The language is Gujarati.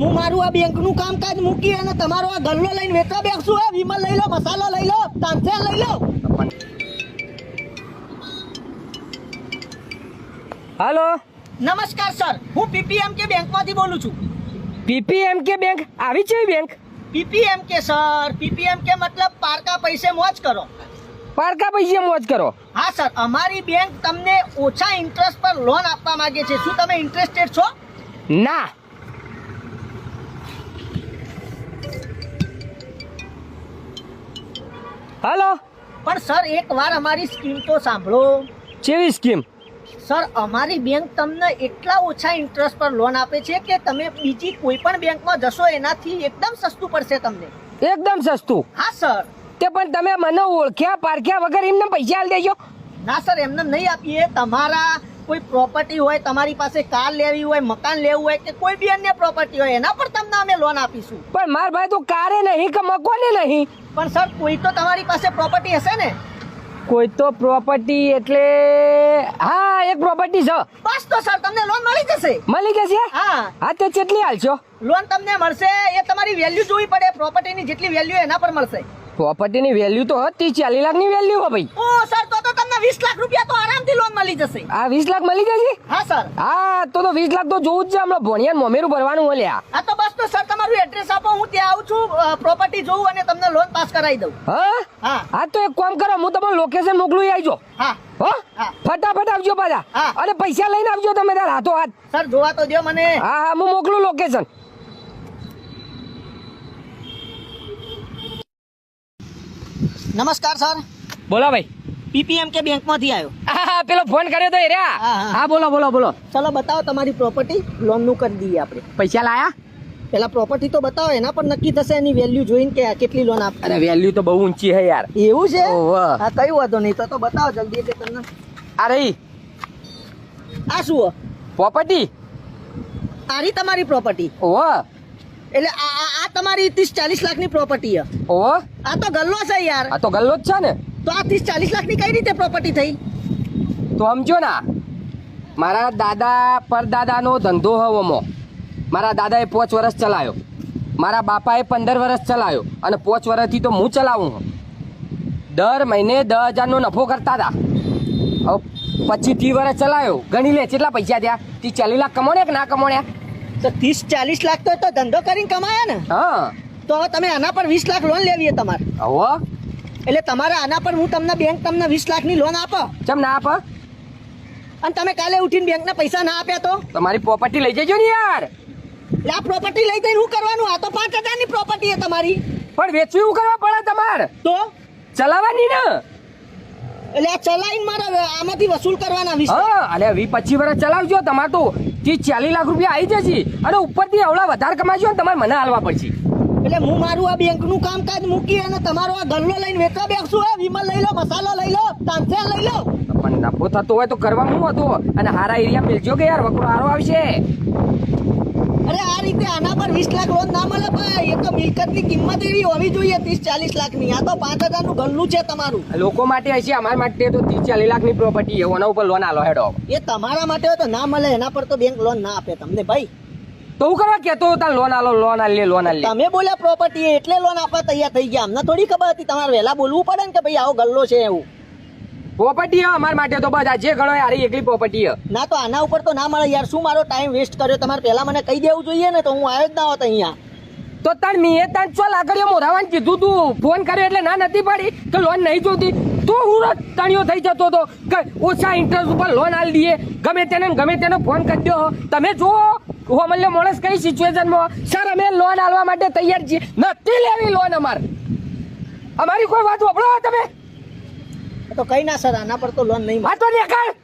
હું મારું આ બેંકનું કામકાજ મૂકી અને તમારો આ ગલ્લો લઈને વેચવા બેસું આ વિમલ લઈ લો મસાલો લઈ લો તાંસે લઈ લો. હાલો? નમસ્કાર સર. હું પીપીએમ કે બેંકમાંથી બોલું છું. પીપીએમ કે બેંક? આવી છે બેંક? પીપીએમ કે સર. પીપીએમ કે મતલબ પારકા પૈસે મોજ કરો. પારકા પૈસે મોજ કરો? હા સર. અમારી બેંક તમને ઓછા ઇન્ટરેસ્ટ પર લોન આપવા માંગે છે. શું તમે ઇન્ટરેસ્ટેડ છો? ના. હાલો. પણ સર એક વાર અમારી સ્કીમ તો સાંભળો. ચેવી સ્કીમ? સર અમારી બેંક તમને એટલા ઓછા ઇન્ટરેસ્ટ પર લોન આપે છે કે તમે બીજી કોઈ પણ બેંકમાં જશો એનાથી એકદમ સસ્તું પડશે તમને. એકદમ સસ્તું? હા સર. તે પણ તમે મને ઓળખ્યા પારખ્યા વગર એમને પૈસા આપી દેજો. ના સર એમને નહીં આપીએ. તમારા કોઈ પ્રોપર્ટી હોય તમારી પાસે કાર લેવી હોય મકાન લેવું હોય કે કોઈ બી અન્ય પ્રોપર્ટી હોય એના પર તમને અમે લોન આપીશું. પણ માર ભાઈ તો કારે નહીં કે મકોને નહીં? પણ સર કોઈ તો તમારી પાસે પ્રોપર્ટી હશે ને? કોઈ તો પ્રોપર્ટી એટલે હા એક પ્રોપર્ટી છે. બસ તો સર તમને લોન મળી જશે. મળી જશે? હા. હા તે કેટલી હાલશો લોન તમને મળશે એ તમારી વેલ્યુ જોવી પડે પ્રોપર્ટીની જેટલી વેલ્યુ એના પર મળશે. પ્રોપર્ટીની વેલ્યુ તો હતી ચાલીસ લાખની વેલ્યુ હો ભાઈ. ઓ સર તો તો તમને વીસ લાખ રૂપિયા તો આરામથી લોન મળી જશે. આ વીસ લાખ મળી જશે? હા સર. હા તો તો વીસ લાખ તો જોવું જ છે. હમણાં ભણિયા મમેરું ભરવાનું મળ્યા હા તો બસ તો સર તમારું એડ્રેસ આપો હું ત્યાં આવું છું પ્રોપર્ટી જોઉં અને તમને લોન પાસ કરાવી દઉં. હા? હા. હા તો એક કામ કરો હું તમને લોકેશન મોકલું આવજો. હા. હા. ફટાફટ આવજો પાછા. હા. અને પૈસા લઈને આવજો તમે તાર હાથો હાથ. સર જોવા તો દો મને. હા હા હું મોકલું લોકેશન નમસ્કાર સર. બોલો ભાઈ. પીપીએમ કે બેંકમાંથી આવ્યો? પેલો ફોન કર્યો તો એ રહ્યા. હા, બોલો બોલો બોલો. ચલો બતાવો તમારી પ્રોપર્ટી લોનનું કરી દઈએ આપણે. પૈસા લાયા? પેલા પ્રોપર્ટી તો બતાવો એના પર નક્કી થશે એની વેલ્યુ જોઈને કે કેટલી લોન આપ. અરે વેલ્યુ તો બહુ ઊંચી હે યાર. એવું છે. હા કઈ વાંધો નહીં. તો તો બતાવો જલ્દી એટલે તમને. અરે આ શું પ્રોપર્ટી આની તમારી પ્રોપર્ટી ઓહો. એટલે આ આ- તમારી ત્રીસ ચાલીસ લાખની પ્રોપર્ટી છે ઓહો. આ તો ગલ્લો છે યાર. આ તો ગલ્લો જ છે ને. તો આ ત્રીસ ચાલીસ લાખની કઈ રીતે પ્રોપર્ટી થઈ? તો સમજો ના મારા દાદા પરદાદાનો ધંધો હવમો મારા દાદાએ પાંચ વર્ષ ચલાવ્યો મારા બાપાએ પંદર વર્ષ ચલાવ્યો અને પાંચ વર્ષથી તો હું ચલાવું છું દર મહિને દસ હજારનો નફો કરતા હતા હવે પછી ત્રીસ વર્ષ ચલાવ્યો ગણી લે કેટલા પૈસા થયા? તી ચાલીસ લાખ કમાણ્યા કે ના કમાણ્યા? તો ત્રીસ ચાલીસ લાખ તો ધંધો કરીને કમાયા ને. હા. તો હવે તમે આના પર વીસ લાખ લોન લેવી તમારે. હવે? એટલે તમારા આના પર હું તમને બેંક તમને વીસ લાખની લોન આપો. ચમ ના આપ? અને તમે કાલે ઉઠીને બેંકના પૈસા ના આપ્યા તો? તમારી પ્રોપર્ટી લઈ જજો ને યાર. એટલે આ પ્રોપર્ટી લઈ જઈને શું કરવાનું? આ તો પાંચ હજારની પ્રોપર્ટી છે તમારી. પણ વેચવી એવું કરવા પડે તમારે. તો? ચલાવવાની ને. એટલે આ ચલાવીને મારે આમાંથી વસૂલ કરવાના વિશે હા અને વી પચીસ વર્ષ ચલાવજો. તમારે તો ત્રીસ ચાલીસ લાખ રૂપિયા આવી જશે. અને ઉપરથી અવળા વધારે કમાજો ને તમારે મને હાલવા પડશે. એટલે હું મારું આ બેંકનું કામકાજ મૂકી અને તમારો આ ગલ્લો લઈને વેચવા બેસું હે? વિમલ લઈ લો મસાલો લઈ લો તાનસેન લઈ લો. પણ નફો થતો હોય તો કરવા હું હતું? અને હારા એરિયા મિલજો કે યાર વકરો હારો આવશે. અરે આ રીતે આના પર વીસ લાખ લોન ના મળે ભાઈ. એ તો મિલકતની કિંમત એવી હોવી જોઈએ ત્રીસ ચાલીસ લાખની. આ તો પાંચ હજારનું ગલ્લું છે તમારું. લોકો માટે હશે અમારા માટે તો ત્રીસ ચાલીસ લાખની પ્રોપર્ટી છે. એના ઉપર લોન આલો હેડો. એ તમારા માટે હોય તો ના મળે એના પર તો બેંક લોન ના આપે તમને ભાઈ. તો હું કરવા કેતો તાર લોન આલો લોન આલી લોન આલી તમે બોલ્યા પ્રોપર્ટી એટલે લોન આપવા તૈયાર થઈ ગયા. અમને થોડી ખબર હતી તમારે વહેલા બોલવું પડે ને કે ભાઈ આવો ગલ્લો છે એવું. પ્રોપર્ટી અમારા માટે તો બસ આ જે ગણો યાર એકલી પ્રોપર્ટી ના તો આના ઉપર તો ના મળે યાર શું મારો ટાઈમ વેસ્ટ કર્યો? તમારે પહેલા મને કહી દેવું જોઈએ ને તો હું આવ્યો જ ના હોત અહીંયા. તો તાર મેં તાર ચો લાકડીઓ મોરાવાન કીધું તું? ફોન કર્યો એટલે ના નથી પાડી? કે લોન નહીં જોતી? તો હું તણિયો થઈ જતો હતો કે ઓછા ઇન્ટરેસ્ટ ઉપર લોન આલી દઈએ. ગમે તેને ગમે તેનો ફોન કરી દો તમે જુઓ હોમલ્ય માણસ કઈ સિચ્યુએશનમાં સર અમે લોન આલવા માટે તૈયાર છીએ. નથી લેવી લોન અમાર. અમારી કોઈ વાત વપડો તમે? તો કઈ ના સર આના પર તો લોન નહીં હા તો દેખાડ